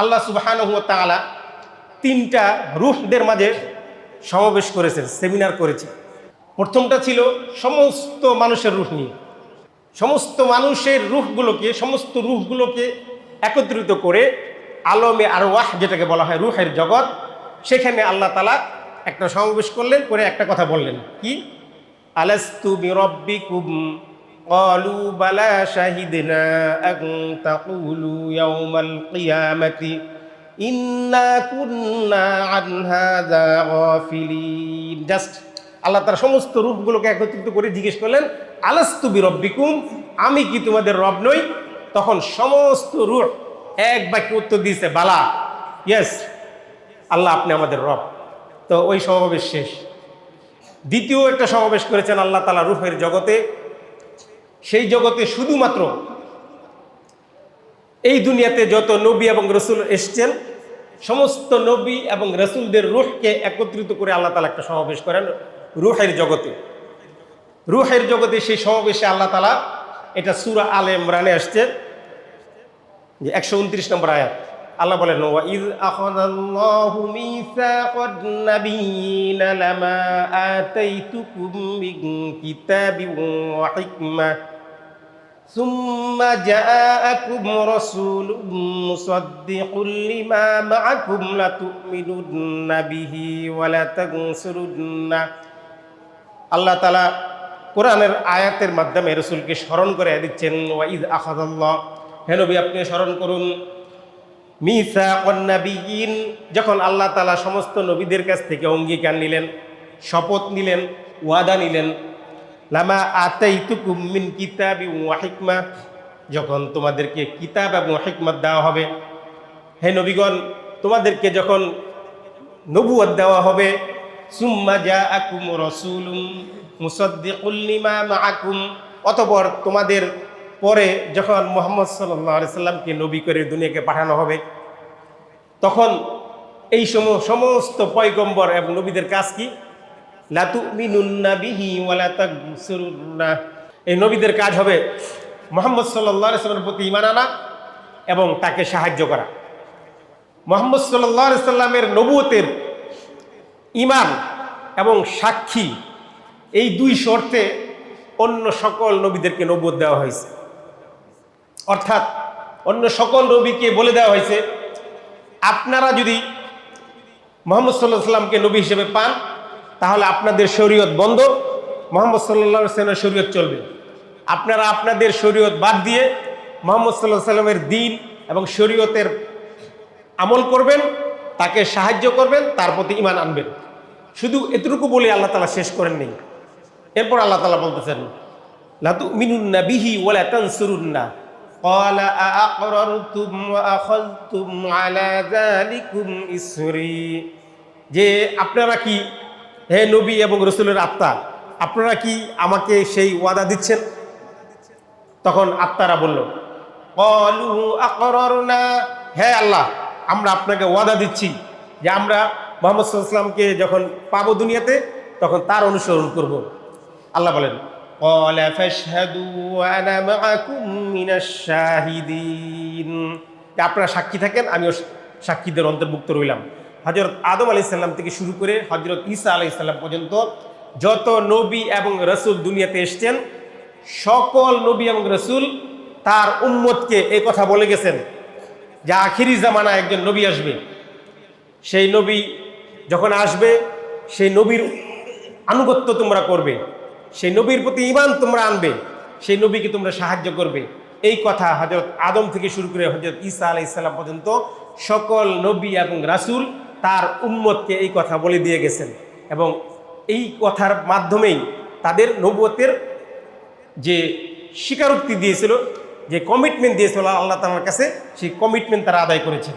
আল্লাহ সুবাহানহু তাআলা তিনটা রুহদের মাঝে সমাবেশ করেছেন, সেমিনার করেছে প্রথমটা ছিল সমস্ত মানুষের রুহ নিয়ে। সমস্ত মানুষের রুহগুলোকে, সমস্ত রুহগুলোকে একত্রিত করে আলমে আর ওয়াহ যেটাকে বলা হয়, রুহের জগৎ, সেখানে আল্লাহ তালা একটা সমাবেশ করলেন, করে একটা কথা বললেন। কি? আলাস্তু বিরব্বিকুম قالوا بلى شهدنا أن تقولوا يوم القيامة إنا كنا عن هذا غافلين জাস্ট আল্লাহ তার সমস্ত রূপগুলোকে একত্রিত করে জিজ্ঞেস করলেন আলাস্তু বিরব্বিকুম আমি কি তোমাদের রব নই তখন সমস্ত রূহ এক বাক্যে উত্তর দিয়েছে বালা ইয়েস আল্লাহ আপনি আমাদের রব তো ওই সমাবেশ শেষ দ্বিতীয় একটা সমাবেশ করেছেন আল্লাহ তালা রূহের জগতে সেই জগতে শুধুমাত্র এই দুনিয়াতে যত নবী এবং রসুল এসছেন, সমস্ত নবী এবং রসুলদের রুহকে একত্রিত করে আল্লাহ তালা একটা সমাবেশ করেন রুহের জগতে। রুহের জগতে সেই সমাবেশে আল্লাহ তালা এটা সুরা আলে ইমরানে আসছে, যে একশো উনত্রিশ নম্বর আয়াত। আল্লাহ বলেন ওয়াইদ আখাযাল্লাহু মিসাকান লামা ثم جاءكم رسول مصدق لما معكم لتؤمنن به ولتنصرن আল্লাহ তালা কোরআনের আয়াতের মাধ্যমে রসুলকে স্মরণ করে দিচ্ছেন ওয়াইদ আখাদাল্লাহ হেনবি আপনি স্মরণ করুন মিসা কন্যাবিহীন যখন আল্লাহ তালা সমস্ত নবীদের কাছ থেকে অঙ্গীকার নিলেন শপথ নিলেন ওয়াদা নিলেন লামা আতাই মিন কিতাব হিকমা। যখন তোমাদেরকে কিতাব এবং হিকমত দেওয়া হবে, হে নবীগণ, তোমাদেরকে যখন নবুয়ত দেওয়া হবে, সুম্মা যা আকুম রসুলুম মুসদ্দিকুল্লিমা মাআকুম। অতপর তোমাদের পরে যখন মোহাম্মদ সাল্লাহ সাল্লামকে নবী করে দুনিয়াকে পাঠানো হবে, তখন এই সম সমস্ত পয়গম্বর এবং নবীদের কাজ কি? এই নবীদের কাজ হবে মোহাম্মদ সাল্লামের প্রতি ইমান আনা এবং তাকে সাহায্য করা। মোহাম্মদ সাল্লাহ সাল্লামের নবুয়তের ইমান এবং সাক্ষী এই দুই শর্তে অন্য সকল নবীদেরকে নবুয়ত দেওয়া হয়েছে। অর্থাৎ অন্য সকল নবীকে বলে দেওয়া হয়েছে, আপনারা যদি মোহাম্মদ সাল্লাহ সাল্লামকে নবী হিসেবে পান তাহলে আপনাদের শরীয়ত বন্ধ মোহাম্মদ সাল্লাহ সাল্লামের শরীয়ত চলবে আপনারা আপনাদের শরীয়ত বাদ দিয়ে মোহাম্মদ সাল্লাহ সাল্লামের দিন এবং শরীয়তের আমল করবেন তাকে সাহায্য করবেন তার প্রতি ইমান আনবেন শুধু এতটুকু বলে আল্লাহ তালা শেষ করেন নেই এরপর আল্লাহ তালা বলতেছেন লাতু মিনুন্না বিহি ওয়ালা তানসুরুন্না قال أأقررتم وأخذتم على ذلكم إسري যে আপনারা কি হে নবী এবং রসুলের আত্মা, আপনারা কি আমাকে সেই ওয়াদা দিচ্ছেন? তখন আত্মারা বলল হ্যাঁ আল্লাহ, আমরা আপনাকে ওয়াদা দিচ্ছি যে আমরা মোহাম্মদ যখন পাবো দুনিয়াতে, তখন তার অনুসরণ করব। আল্লাহ বলেন আপনারা সাক্ষী থাকেন, আমিও সাক্ষীদের অন্তর্ভুক্ত রইলাম। হজরত আদম আলি সাল্লাম থেকে শুরু করে হজরত ঈসা আলি সাল্লাম পর্যন্ত যত নবী এবং রসুল দুনিয়াতে এসছেন, সকল নবী এবং রসুল তার উম্মতকে এই কথা বলে গেছেন যে আখিরি জামানা একজন নবী আসবে। সেই নবী যখন আসবে, সেই নবীর আনুগত্য তোমরা করবে, সেই নবীর প্রতি ইমান তোমরা আনবে, সেই নবীকে তোমরা সাহায্য করবে। এই কথা হজরত আদম থেকে শুরু করে হজরত ঈসা আলাই ইসলাম পর্যন্ত সকল নবী এবং রাসুল তার উম্মতকে এই কথা বলে দিয়ে গেছেন। এবং এই কথার মাধ্যমেই তাদের নবতের যে স্বীকারোক্তি দিয়েছিল, যে কমিটমেন্ট দিয়েছিল আল্লাহ তালার কাছে, সেই কমিটমেন্ট তারা আদায় করেছিল।